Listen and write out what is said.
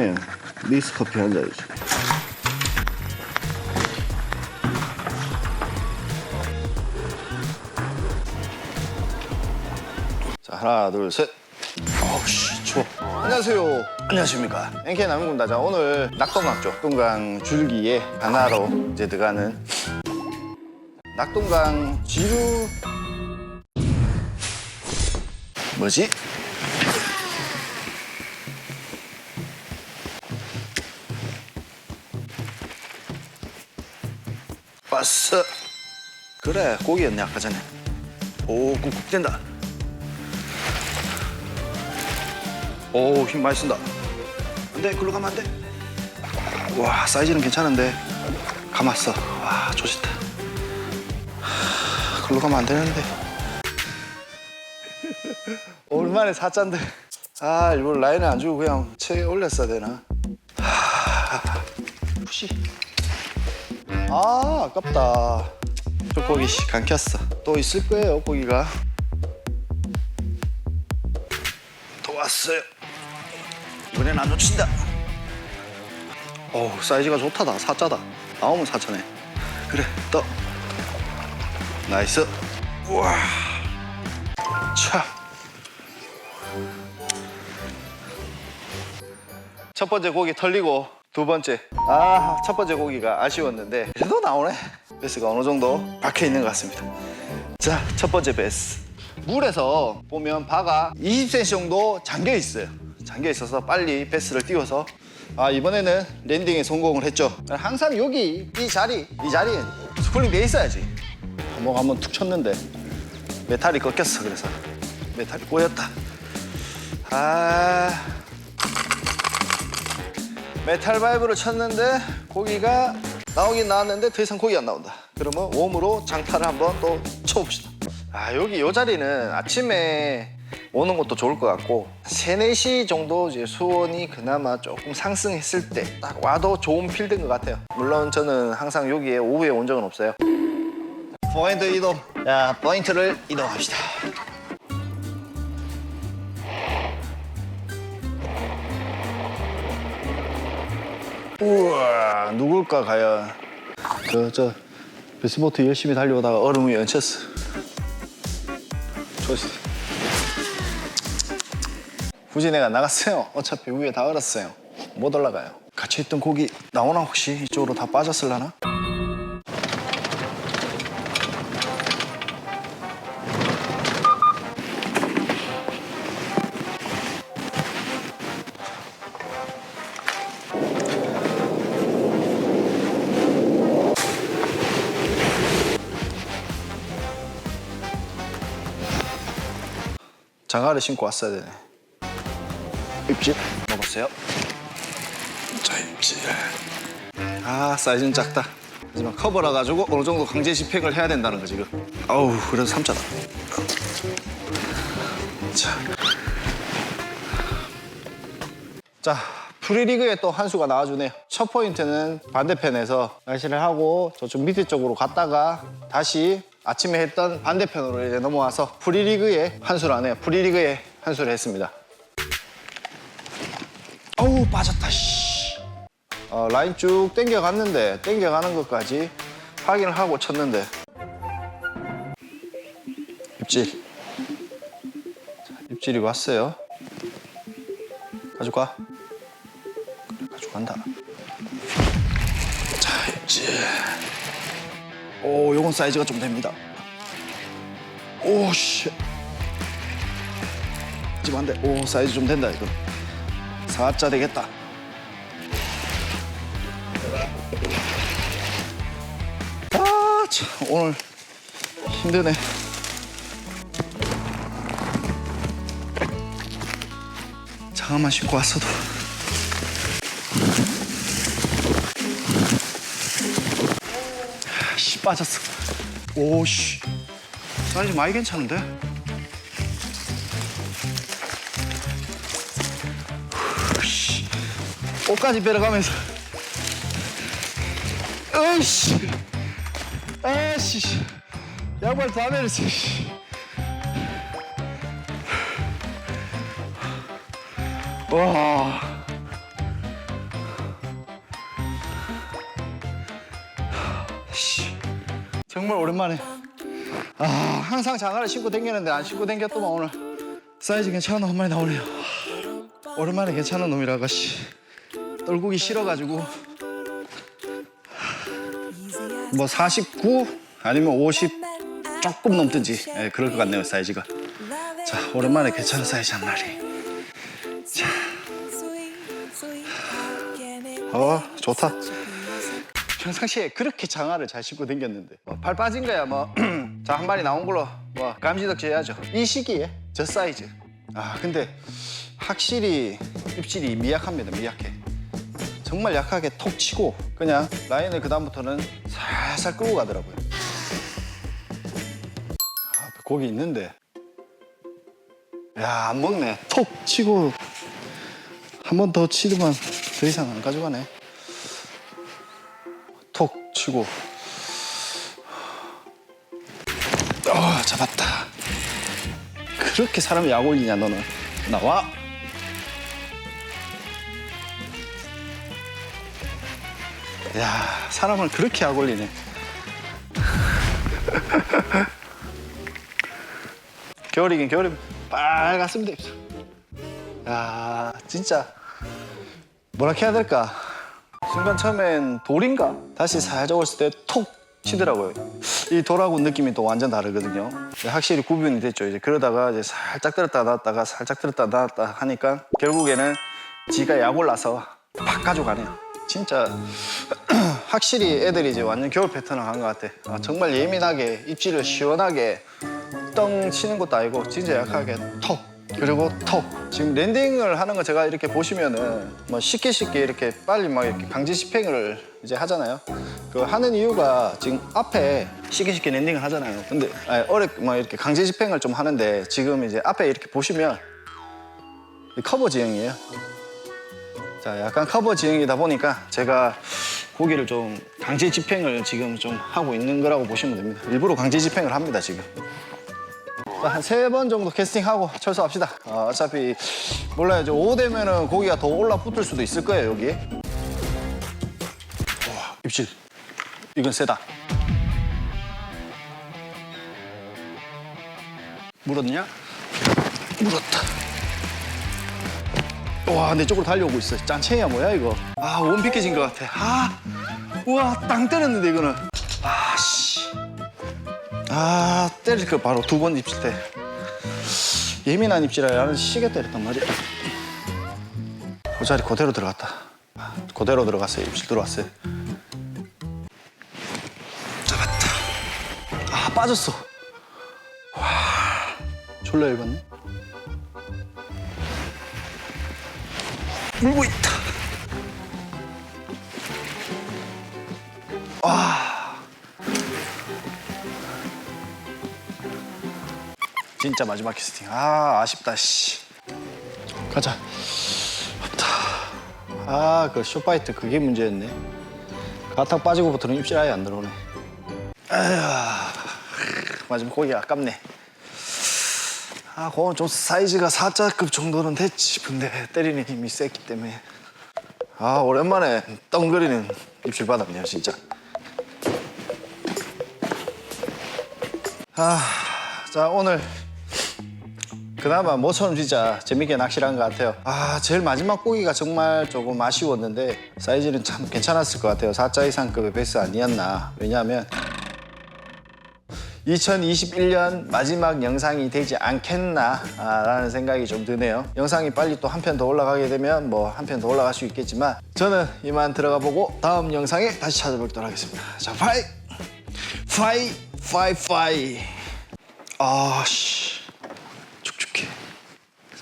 아침에 믹스 커피 한 잔이지. 자 하나 둘 셋. 어우씨 추워. 안녕하세요. 안녕하십니까. NK 남인군다. 자 오늘 낙동강 쪽 낙동강 줄기에 하나로 이제 들어가는 낙동강 지루 뭐지? 왔어. 그래 고기였네 아까 전에. 오 꾹꾹 된다. 오, 힘 많이 쓴다. 안 돼, 글로 가면 안 돼. 와, 사이즈는 괜찮은데. 감았어. 와. 하, 글로 가면 안 되는데. 오랜만에 사짠데. 아, 일부러 라인을 안 주고 그냥 체에 올렸어야 되나. 하, 푸시. 아, 아깝다. 족고기 씨, 감켰어. 또 있을 거예요, 고기가. 또 왔어요. 이번엔 안 놓친다. 어우, 사이즈가 좋다다. 사자다. 나오면 사천에. 그래, 떠. 나이스. 우와. 차. 첫 번째 고기 털리고 두 번째. 아, 첫 번째 고기가 아쉬웠는데 그래도 나오네. 베스가 어느 정도 박혀 있는 것 같습니다. 자, 첫 번째 베스. 물에서 보면 바가 20cm 정도 잠겨 있어요. 잠겨 있어서 빨리 베스를 띄워서 아 이번에는 랜딩에 성공을 했죠. 항상 여기 이 자리 이 자리에 스플링 돼 있어야지. 한번 한번 툭 쳤는데 메탈이 꺾였어 그래서 메탈이 꼬였다. 아 메탈 바이브를 쳤는데 고기가 나오긴 나왔는데 더 이상 고기 안 나온다. 그러면 웜으로 장타를 한번 또 쳐봅시다. 아 여기 요 자리는 아침에 오는 것도 좋을 것 같고 3, 4시 정도 이제 수온이 그나마 조금 상승했을 때 딱 와도 좋은 필드인 것 같아요. 물론 저는 항상 여기에 오후에 온 적은 없어요. 포인트 이동. 자, 포인트를 이동합시다. 우와, 누굴까 과연? 저, 저, 베스보트 열심히 달려오다가 얼음 위에 얹혔어. 굳이 내가 나갔어요. 어차피 위에 다 얼었어요. 못 올라가요. 갇혀있던 고기 나오나 혹시 이쪽으로 다 빠졌을라나? 장화를 신고 왔어야 되네. 입질 먹었어요. 자 입질. 아 사이즈는 작다. 하지만 커버라 가지고 어느 정도 강제 집행을 해야 된다는 거 지금. 아우 그래도 삼자다. 자. 자 프리리그에 또 한 수가 나와주네요. 첫 포인트는 반대편에서 날씨를 하고 저쪽 밑에 쪽으로 갔다가 다시 아침에 했던 반대편으로 이제 넘어와서 프리리그에 한 수를 안 해요. 프리리그에 한 수를 했습니다. 어우 빠졌다 씨. 어, 라인 쭉 당겨 갔는데 당겨 가는 것까지 확인을 하고 쳤는데 입질 자, 입질이 왔어요 가져가 그래, 가져간다 자 입질 오 요건 사이즈가 좀 됩니다 오 씨 지금 안 돼 오 사이즈 좀 된다 이거 사자 되겠다. 아, 참, 오늘 힘드네. 장화만 신고 왔어도. 씨, 빠졌어. 오, 씨. 사이즈 많이 괜찮은데? 씨. 옷까지 빼러가면서 어이씨 아씨 양말 다 내렸어 씨. 와 정말 오랜만에. 아, 항상 장화를 신고 댕겼는데 안 신고 댕겼더만 오늘. 사이즈 괜찮은 놈 한 마리 나오네요. 오랜만에 괜찮은 놈이라가 씨. 떨구기 싫어가지고 뭐 49 아니면 50 조금 넘든지 예, 그럴 것 같네요 사이즈가. 자 오랜만에 괜찮은 사이즈 한 마리. 어 좋다. 평상시에 그렇게 장화를 잘 신고 댕겼는데. 뭐, 발 빠진 거야 뭐자 한 마리 나온 걸로. 뭐 감지덕지 해야죠. 이 시기에 저 사이즈. 아 근데 확실히 입질이 미약합니다 미약해. 정말 약하게 톡 치고 그냥 라인을 그 다음부터는 살살 끌고 가더라고요. 아, 고기 있는데. 야 안 먹네. 톡 치고 한 번 더 치더만 더 이상 안 가져가네. 톡 치고. 어 잡았다. 그렇게 사람이 약 올리냐 너는? 나와. 야 사람을 그렇게 약 올리네. 겨울이긴 겨울이 빨갛습니다. 야 진짜. 뭐라 해야 될까 순간 처음엔 돌인가? 다시 살짝 올렸을 때 톡 치더라고요. 이 돌하고 느낌이 또 완전 다르거든요. 확실히 구분이 됐죠. 이제 그러다가 이제 살짝 들었다 놨다가 살짝 들었다 놨다 하니까 결국에는 지가 약 올라서 팍 가져가네요. 진짜 확실히 애들이 이제 완전 겨울 패턴을 간것 같아. 아, 정말 예민하게 입질을 시원하게 떵 치는 것도 아니고 진짜 약하게 톡 그리고 톡. 지금 랜딩을 하는 거 제가 이렇게 보시면은 뭐 쉽게 쉽게 이렇게 빨리 막 이렇게 강제 집행을 이제 하잖아요. 그 하는 이유가 지금 앞에 쉽게 쉽게 랜딩을 하잖아요. 근데 아니, 어렵 뭐 이렇게 강제 집행을 좀 하는데 지금 이제 앞에 이렇게 보시면 이 커버 지형이에요. 자 약간 커버 지형이다 보니까 제가 고기를 좀 강제 집행을 지금 좀 하고 있는 거라고 보시면 됩니다. 일부러 강제 집행을 합니다 지금 한 세 번 정도 캐스팅하고 철수합시다. 어, 어차피 몰라요. 저5 되면은 고기가 더 올라붙을 수도 있을 거예요, 여기. 와, 입질. 이건 세다. 물었냐? 물었다. 와, 내 쪽으로 달려오고 있어. 짠챙이야, 뭐야, 이거. 아, 원피켓인 것 같아. 아, 우와, 땅 때렸는데, 이거는. 아, 씨. 아 때릴 거 바로 두 번 입질 때 예민한 입질이라 나는 시계 때렸단 말이야. 그 자리 그대로 들어갔다. 아, 그대로 들어갔어요. 입질 들어왔어요. 잡았다. 아 빠졌어. 와 졸라 열받네. 물고 있다 진짜 마지막 캐스팅. 아 아쉽다 씨. 가자. 없다. 아그 쇼파이트 그게 문제였네. 가탁 빠지고부터는 입질 아예 안 들어오네. 아휴 마지막 고기 아깝네. 아 그건 좀 사이즈가 4자급 정도는 됐지 싶은데 때리는 힘이 셌기 때문에. 아 오랜만에 떵거리는 입질 받았네요 진짜. 아, 자 오늘 그나마 모처럼 진짜 재밌게 낚시를 한 것 같아요. 아 제일 마지막 고기가 정말 조금 아쉬웠는데 사이즈는 참 괜찮았을 것 같아요. 4자 이상급의 베스 아니었나. 왜냐하면 2021년 마지막 영상이 되지 않겠나라는 생각이 좀 드네요. 영상이 빨리 또 한 편 더 올라가게 되면 뭐 한 편 더 올라갈 수 있겠지만 저는 이만 들어가 보고 다음 영상에 다시 찾아뵙도록 하겠습니다. 자, 파이! 파이! 파이! 파이! 아, 씨.